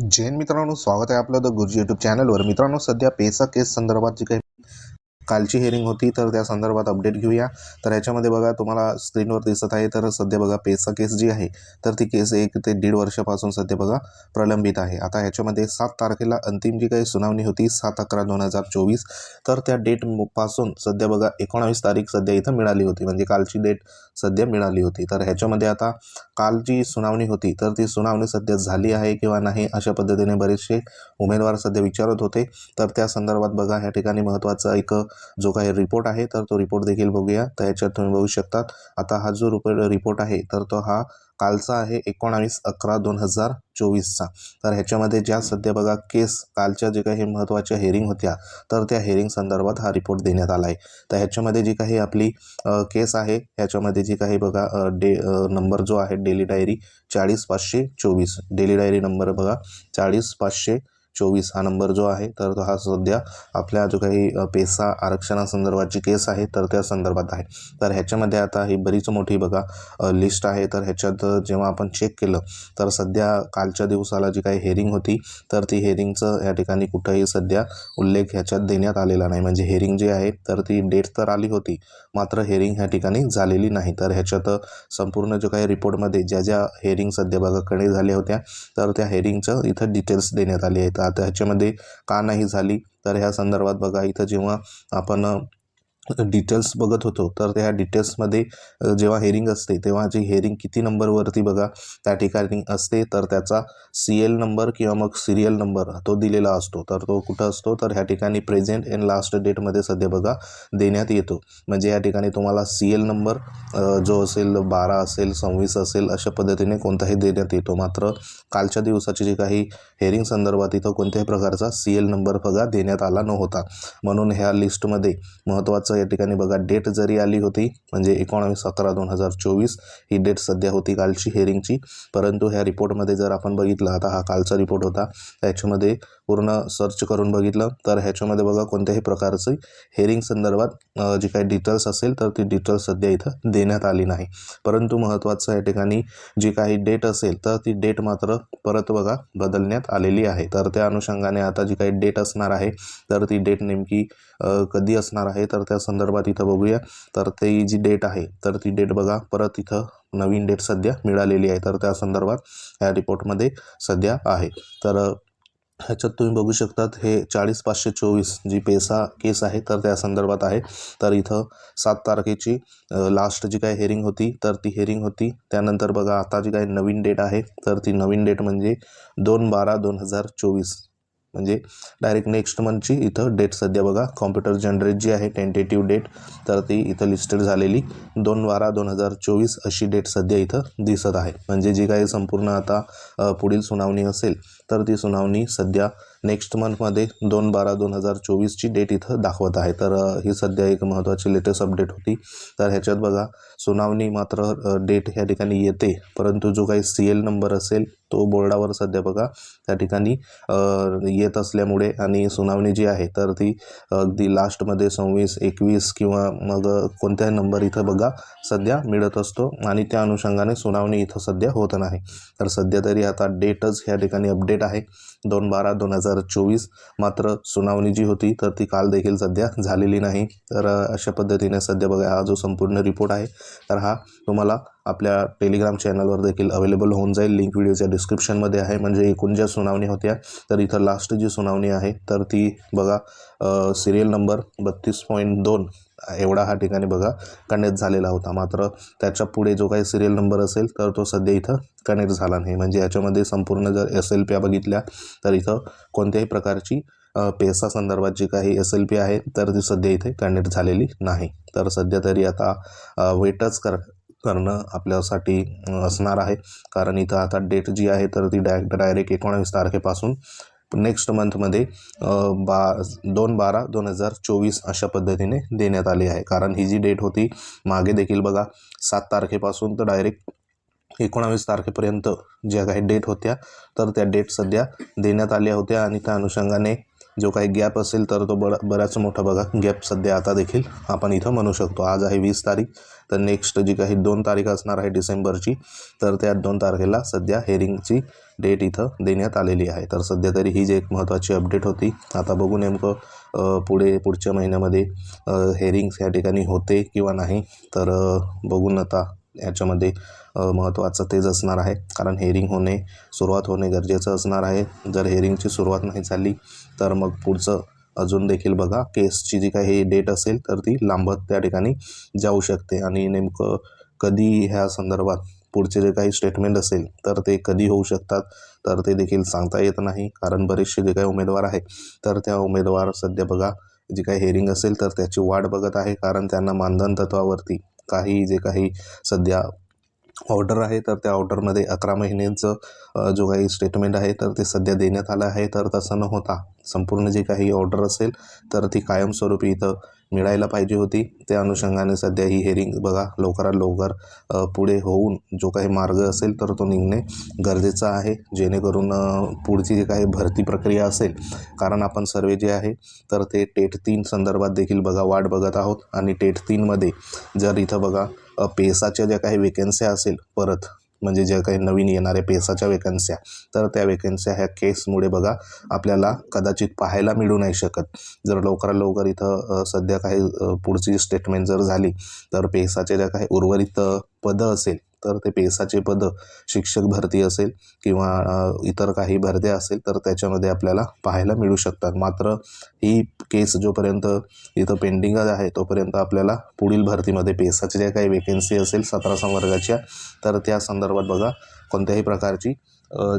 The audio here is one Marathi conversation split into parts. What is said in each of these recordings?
जैन मित्रांनो स्वागत आहे आपलं द गुरुजी यूट्यूब चॅनलवर मित्रांनो सध्या पेसा केस संदर्भात जी काही कालची हिअरिंग होती तर त्या संदर्भात अपडेट घेऊया. तर ह्याच्यामध्ये बघा तुम्हाला स्क्रीनवर दिसत आहे तर सध्या बघा पेसा केस जी आहे तर ती केस एक ते दीड वर्षापासून सध्या बघा प्रलंबित आहे. आता ह्याच्यामध्ये सात तारखेला अंतिम जी काही सुनावणी होती सात अकरा दोन हजार चोवीस तर त्या डेटपासून सध्या बघा एकोणावीस तारीख सध्या इथं मिळाली होती. म्हणजे कालची डेट सध्या मिळाली होती. तर ह्याच्यामध्ये आता काल जी सुनावणी होती तर ती सुनावणी सध्या झाली आहे किंवा नाही अशा पद्धतीने बरेचसे उमेदवार सध्या विचारत होते. तर त्या संदर्भात बघा ह्या ठिकाणी महत्त्वाचा एक जो काही रिपोर्ट आहे तर तो रिपोर्ट देखील बघूया. तर ह्याच्यात तुम्ही बघू शकतात आता हा जो रुप रिपोर्ट आहे तर तो हा कालचा आहे एकोणावीस अकरा दोन हजार चोवीसचा. तर ह्याच्यामध्ये ज्या सध्या बघा केस कालच्या जे काही महत्त्वाच्या हेअरिंग होत्या तर त्या हेअरिंग संदर्भात हा रिपोर्ट देण्यात आला आहे तर ह्याच्यामध्ये जी काही आपली केस आहे ह्याच्यामध्ये जी काही बघा डे नंबर जो आहे डेली डायरी चाळीस पाचशे चोवीस. डेली डायरी नंबर बघा चाळीस पाचशे चोवीस हा नंबर जो आहे तर हा सध्या आपल्या जो काही पेसा आरक्षणासंदर्भाची केस आहे तर त्या संदर्भात आहे. तर ह्याच्यामध्ये आता ही बरीच मोठी बघा लिस्ट आहे. तर ह्याच्यात जेव्हा आपण चेक केलं तर सध्या कालच्या दिवसाला जी काही हेअरिंग होती तर ती हेअरिंगचं या ठिकाणी कुठंही सध्या उल्लेख ह्याच्यात देण्यात आलेला नाही. म्हणजे हेअरिंग जी आहे तर ती डेट तर आली होती मात्र हेअरिंग ह्या ठिकाणी झालेली नाही. तर ह्याच्यात संपूर्ण जो काही रिपोर्टमध्ये ज्या ज्या हेअरिंग सध्या बघा कडे झाल्या होत्या तर त्या हेअरिंगचं इथं डिटेल्स देण्यात आले आहेत. आता ह्याच्यामध्ये का नाही झाली? तर ह्या संदर्भात बघा इथं जेव्हा आपण डिटेल्स बघत होतो तर त्या डिटेल्समध्ये जेव्हा हेअरिंग असते तेव्हा जी हेअरिंग किती नंबरवरती बघा त्या ठिकाणी असते तर त्याचा सी एल नंबर किंवा मग सिरियल नंबर तो दिलेला असतो. तर तो कुठं असतो? तर ह्या ठिकाणी प्रेझेंट अँड लास्ट डेटमध्ये सध्या बघा देण्यात येतो. म्हणजे या ठिकाणी तुम्हाला सी एल नंबर जो असेल बारा असेल सव्वीस असेल अशा पद्धतीने कोणताही देण्यात येतो. मात्र कालच्या दिवसाची जी काही हेअरिंग संदर्भात इथं कोणत्याही प्रकारचा सी एल नंबर बघा देण्यात आला नव्हता. म्हणून ह्या लिस्टमध्ये महत्त्वाचं या ठिकाणी बघा डेट जरी आली होती म्हणजे एकोणावीस अकरा दोन हजार चोवीस ही डेट सध्या होती कालची हेअरिंगची परंतु ह्या रिपोर्टमध्ये जर आपण बघितलं आता हा कालचा रिपोर्ट होता. त्याच्यामध्ये पूर्ण सर्च करून बघितलं तर ह्याच्यामध्ये बघा कोणत्याही प्रकारची हेअरिंग संदर्भात जी काही डिटेल्स असेल तर ती डिटेल्स सध्या इथं देण्यात आली नाही. परंतु महत्त्वाचं या ठिकाणी जी काही डेट असेल तर ती डेट मात्र परत बघा बदलण्यात आलेली आहे. तर त्या अनुषंगाने आता जी काही डेट असणार आहे तर ती डेट नेमकी कधी असणार आहे तर त्या संदर्भात इथं बघूया. तर ती जी डेट आहे तर ती डेट बघा परत इथं नवीन डेट सध्या मिळालेली आहे. तर त्या संदर्भात ह्या रिपोर्टमध्ये सध्या आहे. तर ह्याच्यात तुम्ही बघू शकतात हे चाळीस पाचशे चोवीस जी पेसा केस आहे तर त्या संदर्भात आहे. तर इथं सात तारखेची लास्ट जी काही हेअरिंग होती तर ती हेअरिंग होती. त्यानंतर बघा आता जी काही नवीन डेट आहे तर ती नवीन डेट म्हणजे दोन बारा दोन हजार चोवीस. म्हणजे डायरेक्ट नेक्स्ट मंथची इथं डेट सध्या बघा कॉम्प्युटर जनरेट जी आहे टेंटेटिव्ह डेट तर ती इथं लिस्टेड झालेली दोन बारा दोन हजार चोवीस अशी डेट सध्या इथं दिसत आहे. म्हणजे जी काही संपूर्ण आता पुढील सुनावणी असेल तर ती सुनावणी सध्या नेक्स्ट मंथमध्ये दोन बारा दोन हजार चोवीसची डेट इथं दाखवत आहे. तर ही सध्या एक महत्त्वाची लेटेस्ट अपडेट होती. तर ह्याच्यात बघा सुनावणी मात्र डेट ह्या ठिकाणी येते. परंतु जो काही सी एल नंबर असेल तो बोर्डावर सध्या बघा त्या ठिकाणी येत असल्यामुळे आणि सुनावणी जी आहे तर ती अगदी लास्टमध्ये सव्वीस एकवीस किंवा मग कोणत्याही नंबर इथं बघा सध्या मिळत असतो आणि त्या अनुषंगाने सुनावणी इथं सध्या होत नाही. तर सध्या तरी आता डेटच ह्या ठिकाणी अपडेट आहे. दोन बारा दोन हजार चोवीस मात्र सुनावणी जी होती तर ती काल देखील सध्या झालेली नाही. तर अशा पद्धतीने सध्या बघा हा जो संपूर्ण रिपोर्ट आहे तर हा तुम्हाला आपल्या टेलिग्राम चॅनलवर देखील अवेलेबल होऊन जाईल. लिंक व्हिडिओच्या डिस्क्रिप्शनमध्ये आहे. म्हणजे एकूण ज्या सुनावणी होत्या तर इथं लास्ट जी सुनावणी आहे तर ती बघा सिरियल नंबर बत्तीस पॉईंट दोन एवढा हा ठिकाणी बघा कनेक्ट झालेला होता. मात्र त्याच्या पुढे जो काही सिरियल नंबर असेल तर तो सध्या इथं कनेक्ट झाला नाही. म्हणजे याच्यामध्ये संपूर्ण जर एस एल पी बघितल्या तर इथं कोणत्याही प्रकारची पेसा संदर्भात जी काही एस एल पी आहे तर ती सध्या इथे कनेक्ट झालेली नाही. तर सध्या तरी आता वेटच कर करणं आपल्यासाठी असणार आहे. कारण इथं आता डेट जी आहे तर ती डायरेक्ट डायरेक्ट एकोणावीस तारखेपासून नेक्स्ट मंथमध्ये बा दोन बारा दोन हजार चोवीस अशा पद्धतीने देण्यात आली आहे. कारण ही जी डेट होती मागे देखील बघा सात तारखेपासून तर डायरेक्ट एकोणावीस तारखेपर्यंत ज्या काही डेट होत्या तर त्या डेट सध्या देण्यात आल्या होत्या. आणि त्या अनुषंगाने जो काही गॅप असेल तर तो बरा बराच मोठा बघा. गॅप सध्या आता देखील आपण इथं म्हणू शकतो. आज आहे वीस तारीख तर नेक्स्ट जी काही दोन तारीख असणार आहे डिसेंबरची तर त्या दोन तारखेला सध्या हेरिंगची डेट इथं देण्यात आलेली आहे. तर सध्या तरी ही जी एक महत्त्वाची अपडेट होती आता बघू नेमकं पुढे पुढच्या महिन्यामध्ये हेरिंग्स या ठिकाणी होते किंवा नाही तर बघून आता याच्यामध्ये महत्त्वाचं तेच असणार आहे. कारण हेरिंग होणे सुरुवात होणे गरजेचं असणार आहे. जर हेरिंगची सुरुवात नाही झाली तर मग पुढचं अजून देखील बघा. केसची जी काही डेट असेल तर ती लांबत त्या ठिकाणी जाऊ शकते. आणि नेमकं कधी ह्या संदर्भात पुढचे जे काही स्टेटमेंट असेल तर ते कधी होऊ शकतात तर ते देखील सांगता येत नाही. कारण बरेचसे जे काही उमेदवार आहे तर त्या उमेदवार सध्या बघा जी काही हेरिंग असेल तर त्याची वाट बघत आहे. कारण त्यांना मानधन तत्वावरती काही जे काही सध्या ऑर्डर आहे तर त्या ऑर्डरमध्ये अकरा महिन्यांचं जो काही स्टेटमेंट आहे तर ते सध्या देण्यात आलं आहे. तर तसं न होता संपूर्ण जी काही ऑर्डर असेल तर ती कायमस्वरूपी इथं मिळायला पाहिजे होती. त्या अनुषंगाने सध्या ही हेरिंग बघा लवकरात लवकर पुढे होऊन जो काही मार्ग असेल तर तो निघणे गरजेचं आहे. जेणेकरून पुढची जी काही भरती प्रक्रिया असेल कारण आपण सर्वे जे आहे तर ते टेट तीन संदर्भात देखील बघा वाट बघत आहोत. आणि टेट तीनमध्ये जर इथं बघा पेसाच्या ज्या काही वेकेन्सी असेल परत म्हणजे ज्या काही नवीन येणाऱ्या पेसाच्या वेकन्स्या तर त्या वेकन्स्या ह्या केसमुळे बघा आपल्याला कदाचित पाहायला मिळू नाही शकत. जर लवकरात लवकर इथं सध्या काही पुढची स्टेटमेंट जर झाली तर पेसाच्या ज्या काही उर्वरित पदं असेल तर ते पेसाचे पद शिक्षक भरती असेल किंवा इतर काही भरत्या असेल तर त्याच्यामध्ये आपल्याला पाहायला मिळू शकतात. मात्र ही केस जोपर्यंत इथं पेंडिंगच आहे तोपर्यंत आपल्याला पुढील भरतीमध्ये पेसाच्या ज्या काही वेकेन्सी असेल सतरा संवर्गाच्या तर त्या संदर्भात बघा कोणत्याही प्रकारची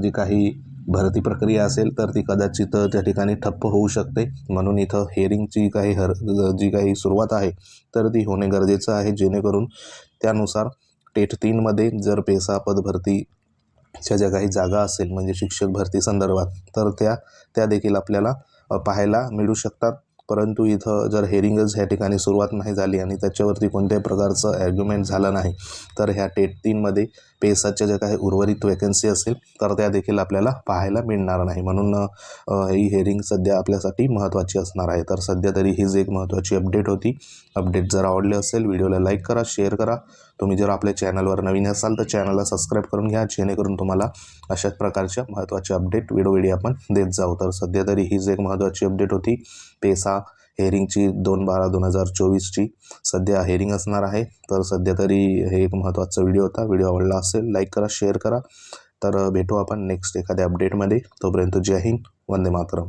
जी काही भरती प्रक्रिया असेल तर ती कदाचित त्या ठिकाणी ठप्प होऊ शकते. म्हणून इथं हेरिंगची काही हर जी काही सुरुवात आहे तर ती होणे गरजेचं आहे. जेणेकरून त्यानुसार टेट तीनमध्ये जर पेसा पदभरतीच्या ज्या काही जागा असेल म्हणजे शिक्षक भरती संदर्भात तर त्या त्या देखील आपल्याला पाहायला मिळू शकतात. परंतु इथं जर हेरिंगच ह्या ठिकाणी सुरुवात नाही झाली आणि त्याच्यावरती कोणत्याही प्रकारचं ॲर्ग्युमेंट झालं नाही तर ह्या टेट तीनमध्ये पेसाच्या ज्या काही उर्वरित वेकन्सी असेल तर त्या देखील आपल्याला पाहायला मिळणार नाही. म्हणून ही हेरिंग सध्या आपल्यासाठी महत्त्वाची असणार आहे. तर सध्या तरी हीच एक महत्त्वाची अपडेट होती. अपडेट जर आवडले असेल व्हिडिओला लाईक करा शेअर करा. तुम्ही जर आपल्या चॅनलवर नवीन असाल तर चॅनलला सबस्क्राईब करून घ्या. जेणेकरून तुम्हाला अशाच प्रकारच्या महत्त्वाच्या अपडेट वेळोवेळी आपण देत जाऊ. तर सध्या तरी हीच एक महत्त्वाची अपडेट होती. पेसा हेरिंगची दोन बारा दोन हजार चोवीसची. सध्या हेरिंग असणार आहे. तर सध्या तरी हे एक महत्त्वाचा व्हिडिओ होता. व्हिडिओ आवडला असेल लाईक करा शेअर करा. तर भेटू आपण नेक्स्ट एखाद्या अपडेटमध्ये. तोपर्यंत जय हिंद वंदे मातरम.